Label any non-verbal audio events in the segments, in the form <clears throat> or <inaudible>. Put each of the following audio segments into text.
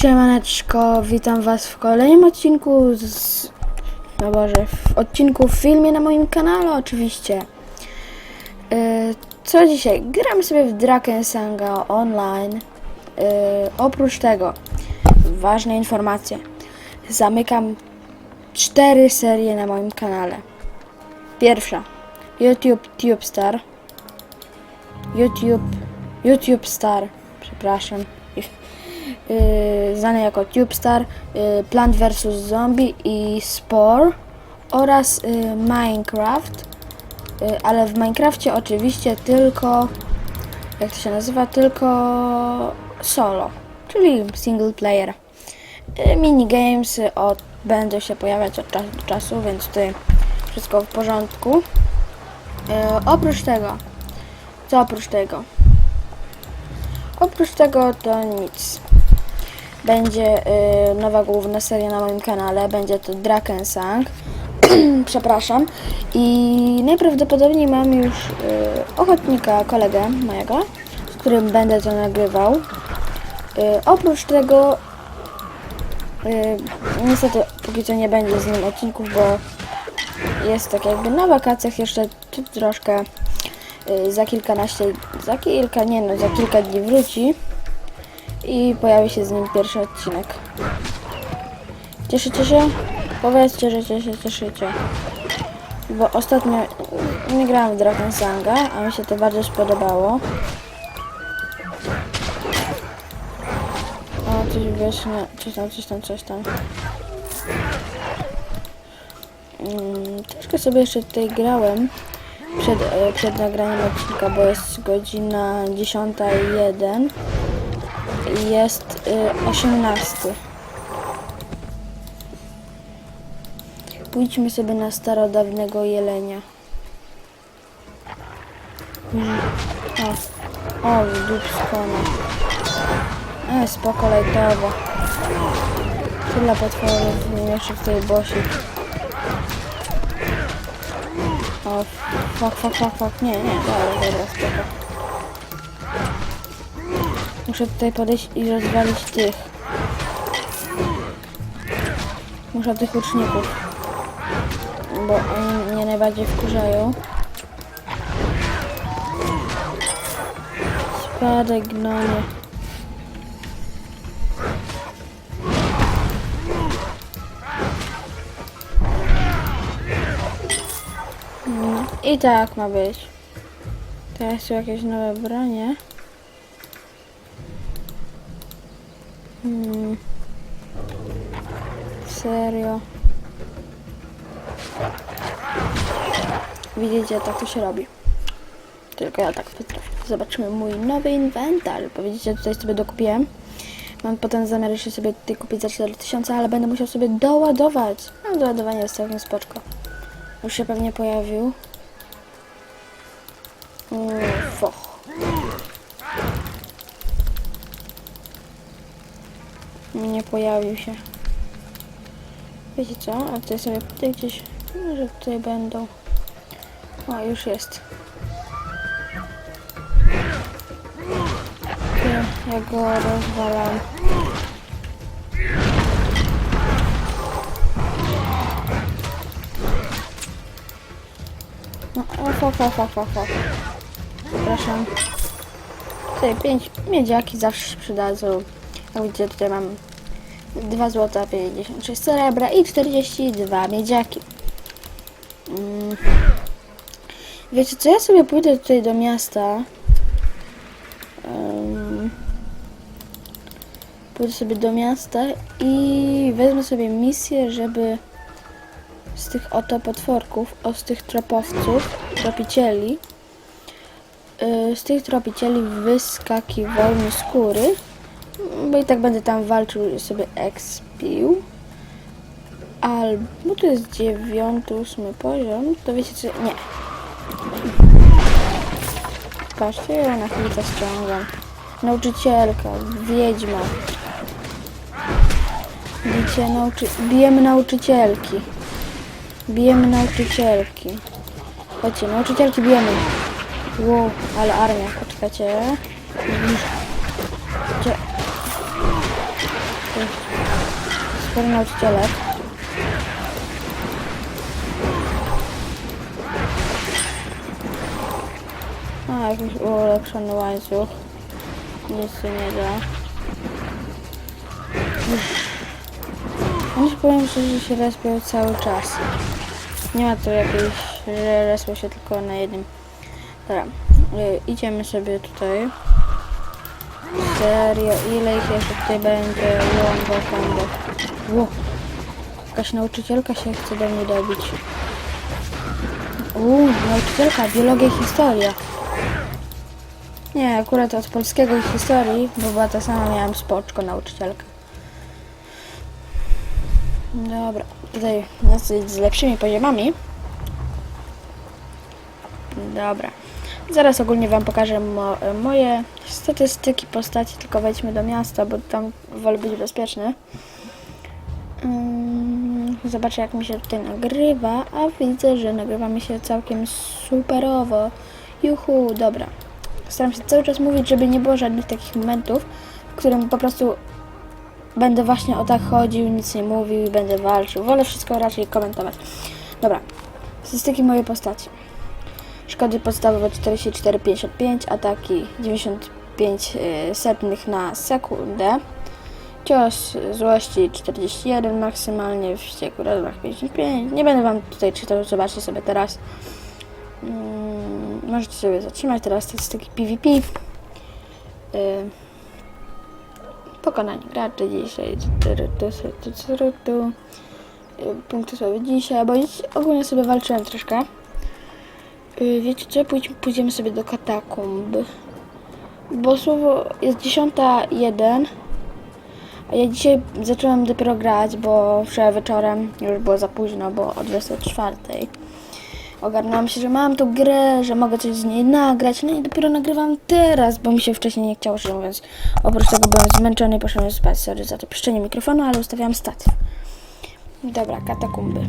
Siemaneczko, witam was w kolejnym odcinku z... No Boże, w odcinku w filmie na moim kanale oczywiście. Yy, co dzisiaj? Gramy sobie w Drakensanga online. Yy, oprócz tego, ważne informacje. Zamykam cztery serie na moim kanale. Pierwsza. YouTube TubeStar. YouTube YouTube Star, przepraszam. Yy, znany jako TubeStar, yy, Plant vs Zombie i Spore oraz yy, Minecraft, ale w Minecrafcie oczywiście tylko, jak to się nazywa, tylko solo, czyli single player. Minigames od, będą się pojawiać od czasu do czasu, więc tutaj wszystko w porządku. Oprócz tego, co oprócz tego? Oprócz tego to nic. Będzie y, nowa główna seria na moim kanale, będzie to Drakensang. <clears throat> Przepraszam. I najprawdopodobniej mam już y, ochotnika, kolegę mojego, z którym będę to nagrywał. Y, oprócz tego y, niestety póki co nie będzie z nim odcinków, bo jest tak jakby na wakacjach jeszcze troszkę y, za kilkanaście, za kilka, nie no, za kilka dni wróci i pojawi się z nim pierwszy odcinek. Cieszycie się? Powiedzcie, że się cieszycie. Bo ostatnio nie grałam w Dragon Sanga, a mi się to bardzo spodobało. O, coś wiesz, nie, coś tam, coś tam, coś tam. Mm, troszkę sobie jeszcze tutaj grałem przed, e, przed nagraniem odcinka, bo jest godzina 10.01 i jest y, 18. Pójdźmy sobie na starodawnego jelenia. Mm, O, o dupskona. E, spoko lejtowo. Tyle potworów jeszcze w tej bosi. O, fuck, fuck, fuck, fuck. Nie, nie, dobra, dobra, spoko. Muszę tutaj podejść i rozwalić tych. Muszę tych łuczników. Bo oni mnie najbardziej wkurzają. Spadek gnonie. Mm, I tak ma być. Teraz są jakieś nowe bronie. Hmm. Serio. Widzicie, tak to się robi. Tylko ja tak potrafię. Zobaczymy mój nowy inwentarz. Bo widzicie, tutaj sobie dokupiłem. Mam potem zamiar jeszcze sobie tutaj kupić za 4000, ale będę musiał sobie doładować. No, doładowanie jest całkiem spoczko. Już się pewnie pojawił. Pojawił się. Wiecie co? A tutaj sobie tutaj gdzieś. Może tutaj będą. O, już jest. Ja, go rozwalam. No, o, fa, fa, fa, fa, fa. Przepraszam. Tutaj pięć miedziaki zawsze się przydadzą. Jak widzicie, tutaj mam 2 złota 56 srebra i 42 miedziaki. Mm. Wiecie co, ja sobie pójdę tutaj do miasta. Pójdę sobie do miasta i wezmę sobie misję, żeby z tych oto potworków, o z tych tropowców, tropicieli, y, z tych tropicieli wyskakiwał mi skóry, bo i tak będę tam walczył sobie expił. Albo to jest dziewiąty, ósmy poziom, to wiecie co, nie. Patrzcie, ja na chwilę ściągam. Nauczycielka, wiedźma. Bicie nauczy... Bijemy nauczycielki. Bijemy nauczycielki. Chodźcie, nauczycielki bijemy. Wow, ale armia, poczekajcie. Sporo nauczycielek. A, jakiś ulepszony łańcuch. Nic tu nie da. Oni powiem że się respią cały czas. Nie ma tu jakiejś, że respią się tylko na jednym. Dobra, y, idziemy sobie tutaj. Serio, ile ich jeszcze tutaj będzie? Łombo, kombo. Ło. Jakaś nauczycielka się chce do mnie dobić. Uuu, nauczycielka, biologia i historia. Nie, akurat od polskiego i historii, bo była ta sama, miałem spoczko nauczycielkę. Dobra, tutaj z lepszymi poziomami. Dobra. Zaraz ogólnie Wam pokażę mo moje statystyki postaci, tylko wejdźmy do miasta, bo tam wolę być bezpieczny. Ym, Zobaczę jak mi się tutaj nagrywa, a widzę, że nagrywa mi się całkiem superowo. Juhu, dobra. Staram się cały czas mówić, żeby nie było żadnych takich momentów, w którym po prostu będę właśnie o tak chodził, nic nie mówił i będę walczył. Wolę wszystko raczej komentować. Dobra, statystyki mojej postaci. Szkody podstawowe 44,55, ataki 95 y, setnych na sekundę. Cios złości 41 maksymalnie, wściekły rozmach 55. Nie będę wam tutaj czytał, zobaczcie sobie teraz. Mm, możecie sobie zatrzymać teraz statystyki PvP. Y, pokonanie graczy dzisiaj. Y, Punkty sobie dzisiaj, bo ogólnie sobie walczyłem troszkę. Y, Wiecie co? Pójdź, pójdziemy sobie do katakumb. Bo słowo jest 10.01. A ja dzisiaj zacząłem dopiero grać, bo wczoraj wieczorem już było za późno, bo o 24. Ogarnęłam się, że mam tą grę, że mogę coś z niej nagrać. No i dopiero nagrywam teraz, bo mi się wcześniej nie chciało, szczerze mówiąc. Oprócz tego byłem zmęczony i poszedłem spać. Sorry za to piszczenie mikrofonu, ale ustawiam statyw. Dobra, katakumby.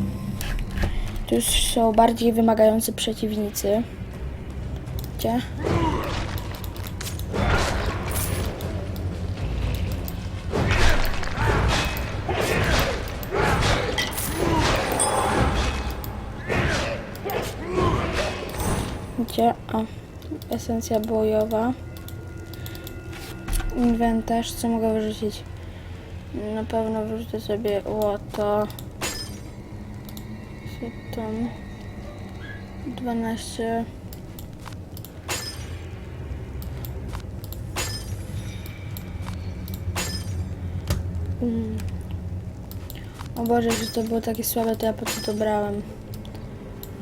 Już są bardziej wymagający przeciwnicy. Gdzie? Gdzie? O, esencja bojowa. Inwentarz, co mogę wyrzucić? Na pewno wyrzucę sobie łoto. Tam? 12. Mm. O Boże, że to było takie słabe, to ja po co to brałem?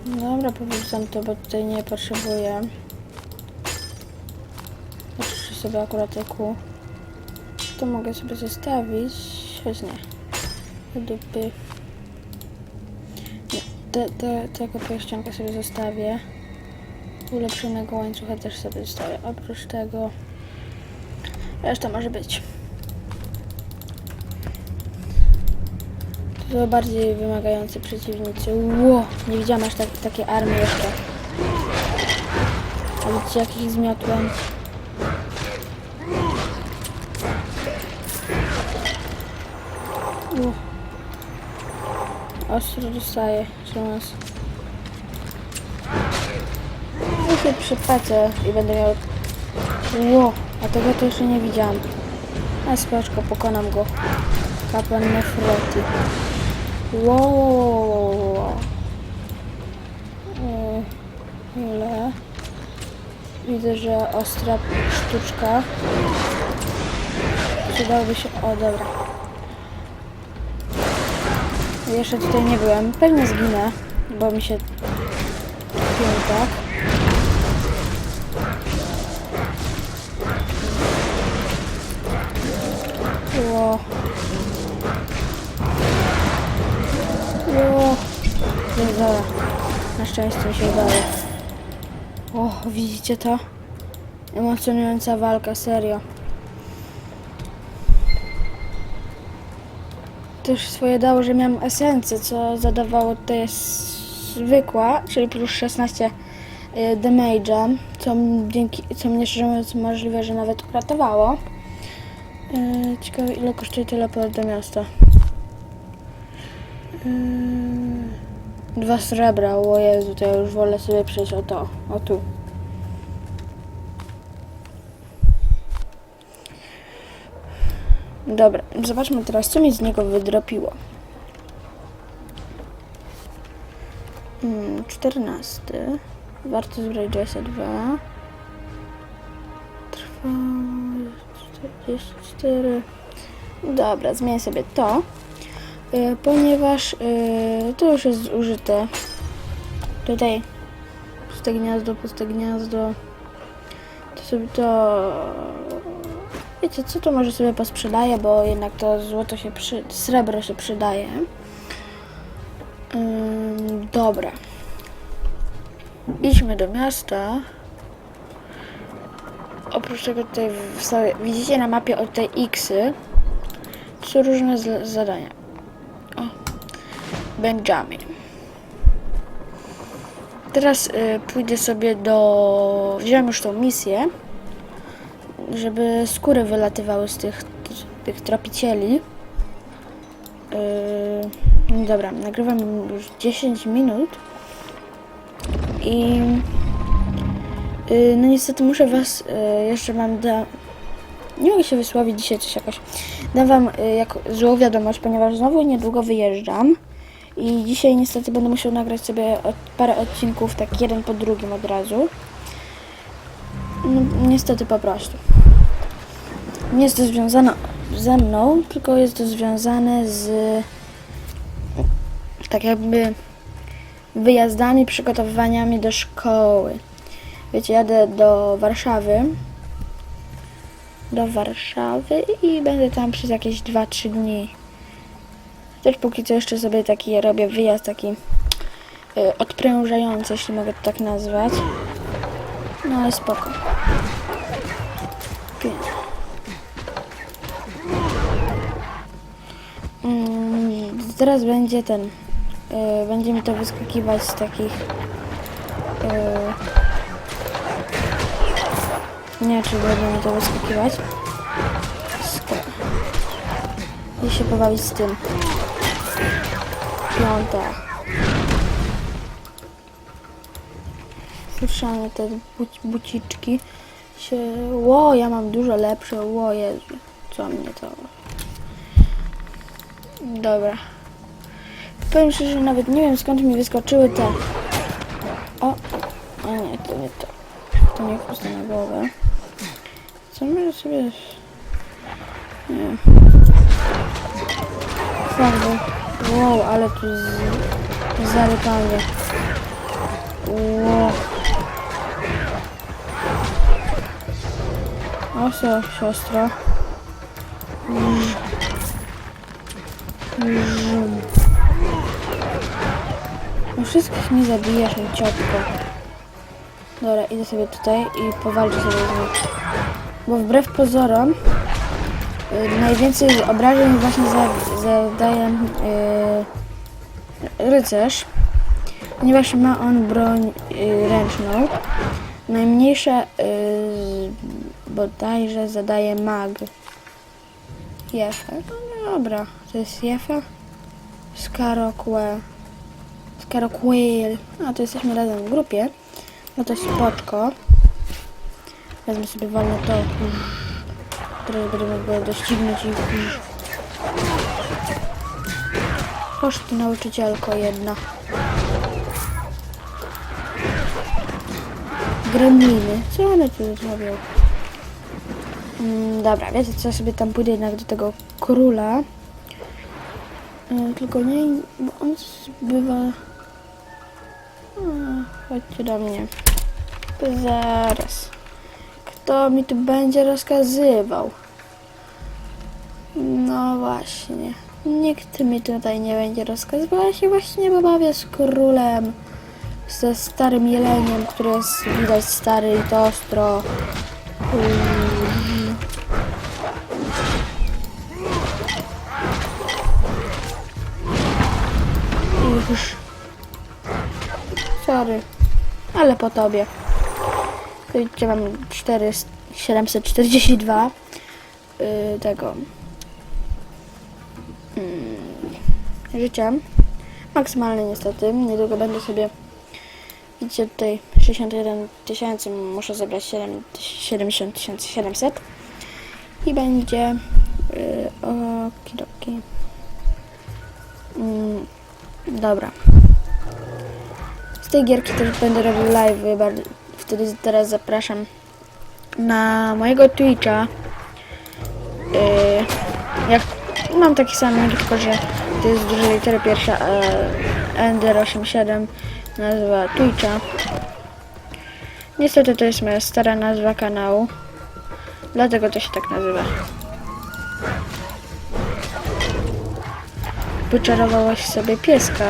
Dobra, powrócam to, bo tutaj nie potrzebuję. Oczyszczę sobie akurat eku. To mogę sobie zostawić, choć nie. Do dupy. Te, te, tego pierścionka sobie zostawię. Ulepszonego łańcucha też sobie zostawię. Oprócz tego reszta może być. To bardziej wymagający przeciwnicy. Ło! Nie widziałam aż tak, takie armie jeszcze. A widzicie jak ich zmiotłem? Ostro dostaje szans. Ja się i będę miał... Ło! A tego to jeszcze nie widziałam. A spoczko, pokonam go. Kapłan Nefroti. Wow. E, Ile? Widzę, że ostra sztuczka. Przydałoby się... O, dobra. Jeszcze tutaj nie byłem. Pewnie zginę, bo mi się trafiłem tak. Ło. Ło. Nie. Na szczęście się udało. O, widzicie to? Emocjonująca walka, serio. Też swoje dało, że miałem esencję, co zadawało tutaj zwykła, czyli plus 16 y, damage'a, co, dzięki, co mnie szczerze mówiąc możliwe, że nawet uratowało. Yy, ciekawe ile kosztuje teleport do miasta. Yy, dwa srebra, o Jezu, to ja już wolę sobie przejść o to, o tu. Dobra, zobaczmy teraz, co mi z niego wydropiło. Mm, 14. Warto zbrać 22. Trwa 44. Dobra, zmienię sobie to, y, ponieważ y, to już jest zużyte. Tutaj puste gniazdo, puste gniazdo. To sobie to... Wiecie co, to może sobie posprzedaję, bo jednak to złoto się przy... srebro się przydaje. Ym, dobra. Idźmy do miasta. Oprócz tego tutaj w widzicie na mapie od tej Xy są różne zadania. O, Benjamin. Teraz y, pójdę sobie do... Wziąłem już tą misję, żeby skóry wylatywały z tych, tych tropicieli. Yy, no dobra, nagrywam już 10 minut i yy, no niestety muszę was yy, jeszcze mam da... Nie mogę się wysłowić dzisiaj coś jakoś. Dam wam yy, jak złą wiadomość, ponieważ znowu niedługo wyjeżdżam i dzisiaj niestety będę musiał nagrać sobie od, parę odcinków tak jeden po drugim od razu. No, niestety po prostu. Nie jest to związane ze mną, tylko jest to związane z tak jakby wyjazdami, przygotowywaniami do szkoły. Wiecie, jadę do Warszawy. Do Warszawy i będę tam przez jakieś 2-3 dni. Też póki co jeszcze sobie taki robię wyjazd taki y, odprężający, jeśli mogę to tak nazwać. No ale spoko. Pięknie. Teraz będzie ten. y, będzie mi to wyskakiwać z takich. y, nie, czy będzie mi to wyskakiwać. Sk- I się pobawić z tym. Piąta. Słyszane te buci, buciczki się. Ło, ja mam dużo lepsze. Ło, Jezu. Co mnie to. Dobra. Powiem szczerze, że nawet nie wiem skąd mi wyskoczyły te. O! A nie, to nie to. To nie chusta na głowę. Co może sobie. Nie. Farby. Wow, ale tu z... zarypanie. Wow. O co, siostro? No wszystkich mi zabijesz, ciotko. Dobra, idę sobie tutaj i powalczę sobie z nim. Bo wbrew pozorom y, najwięcej obrażeń właśnie za, zadaje y, rycerz, ponieważ ma on broń y, ręczną. Najmniejsze y, bodajże zadaje mag. Jefa. No dobra, to jest Jefa. Skarokłe. Skaroquail. A, to jesteśmy razem w grupie. No to spoczko. Wezmę sobie walnę to. Teraz będę mógł go doścignąć i... Chodź ty nauczycielko jedna. Gremliny. Co one tu zrobią? Mm, dobra, wiecie co, sobie tam pójdę jednak do tego króla. E, tylko nie, bo on bywa... Chodźcie do mnie. Zaraz. Kto mi tu będzie rozkazywał? No właśnie. Nikt mi tutaj nie będzie rozkazywał. Ja się właśnie pobawię z królem. Ze starym jeleniem, który jest widać stary i to ostro. Już. Sorry. Ale po tobie. Gdzie mam 4, 742. y, tego mm, życia. Maksymalny niestety. Niedługo będę sobie widzicie tutaj 61 tysięcy, muszę zebrać 7, 70 tysięcy 700 i będzie y, okidoki. Mm, dobra. Tej gierki też będę robił live, wtedy teraz zapraszam na mojego Twitcha. Yy, jak mam taki sam tylko że to jest duże litery pierwsza e, Ender87 nazwa Twitcha. Niestety to jest moja stara nazwa kanału. Dlatego to się tak nazywa. Wyczarowałaś sobie pieska.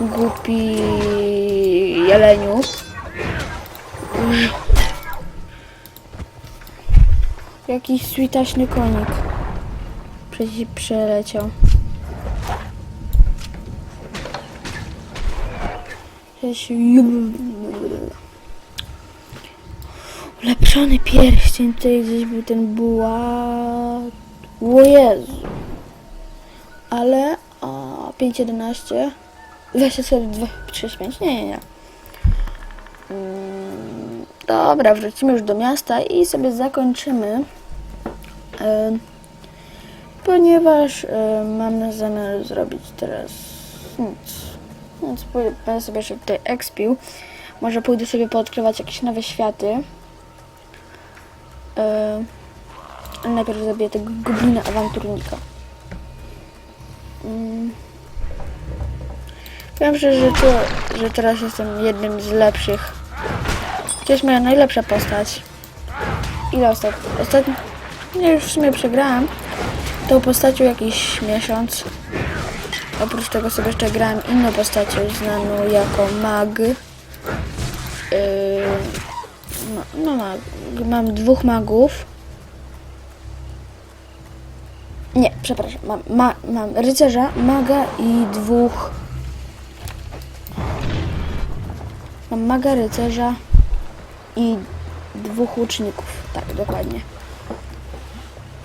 Głupi jeleniu. Jakiś switaśny konik. Przeci przeleciał. Jakiś Ulepszony pierścień, tutaj gdzieś był ten bułat. O Jezu. Ale, a 5.11. Weźcie sobie 2.35. Nie, nie, nie. Mm, Dobra, wrócimy już do miasta i sobie zakończymy. Ponieważ mam zamiar zrobić teraz nic. Więc będę sobie jeszcze tutaj expił. Może pójdę sobie poodkrywać jakieś nowe światy. Najpierw zabiję tego goblina awanturnika. Mm. Szczerze, że, to, że teraz jestem jednym z lepszych. To jest moja najlepsza postać. Ile ostatnio? Ostatnio? Nie, już w sumie przegrałam. Tą postacią jakiś miesiąc. Oprócz tego sobie jeszcze grałem inną postacią znaną jako mag. Yy, no, no mag. Mam dwóch magów. Nie, przepraszam. Mam, ma, mam rycerza, maga i dwóch. Mam maga, rycerza i dwóch łuczników. Tak, dokładnie.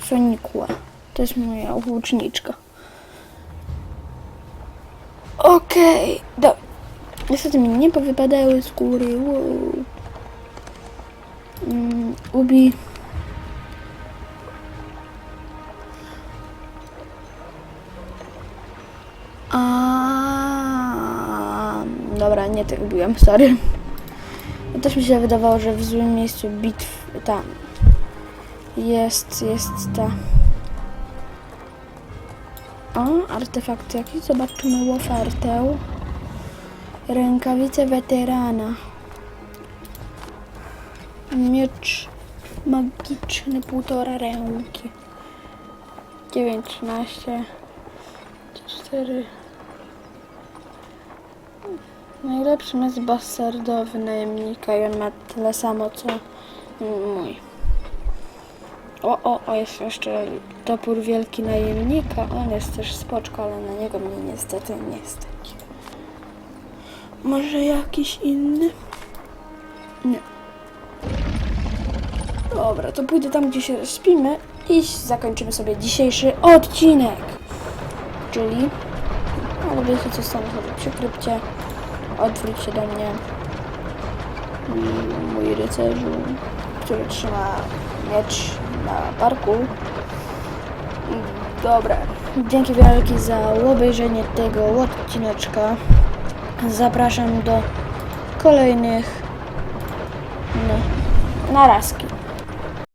Sonikła. To jest moja łuczniczka. Okej, dobra. Niestety mi nie powypadały skóry. Wow. Mm, ubi. Nie tak byłem, sorry. No Też mi się wydawało, że w złym miejscu bitw tam jest, jest ta. O, artefakt jakiś, zobaczymy ofertę. Rękawice weterana. Miecz magiczny, półtora ręki. 9, 13, 4. Najlepszym jest bastardowy najemnika i on ma tyle samo co mój. O, o, o, jest jeszcze topór wielki najemnika. On jest też spoczko, ale na niego mnie niestety nie stać. Może jakiś inny? Nie. Dobra, to pójdę tam, gdzie się spimy i zakończymy sobie dzisiejszy odcinek. Czyli, ale wiecie co sobie przy krypcie. Odwróć się do mnie. Mm, Mój rycerzu, który trzyma miecz na parku. I Dobra, dzięki wielkie za obejrzenie tego odcineczka. Zapraszam do kolejnych no, narazki.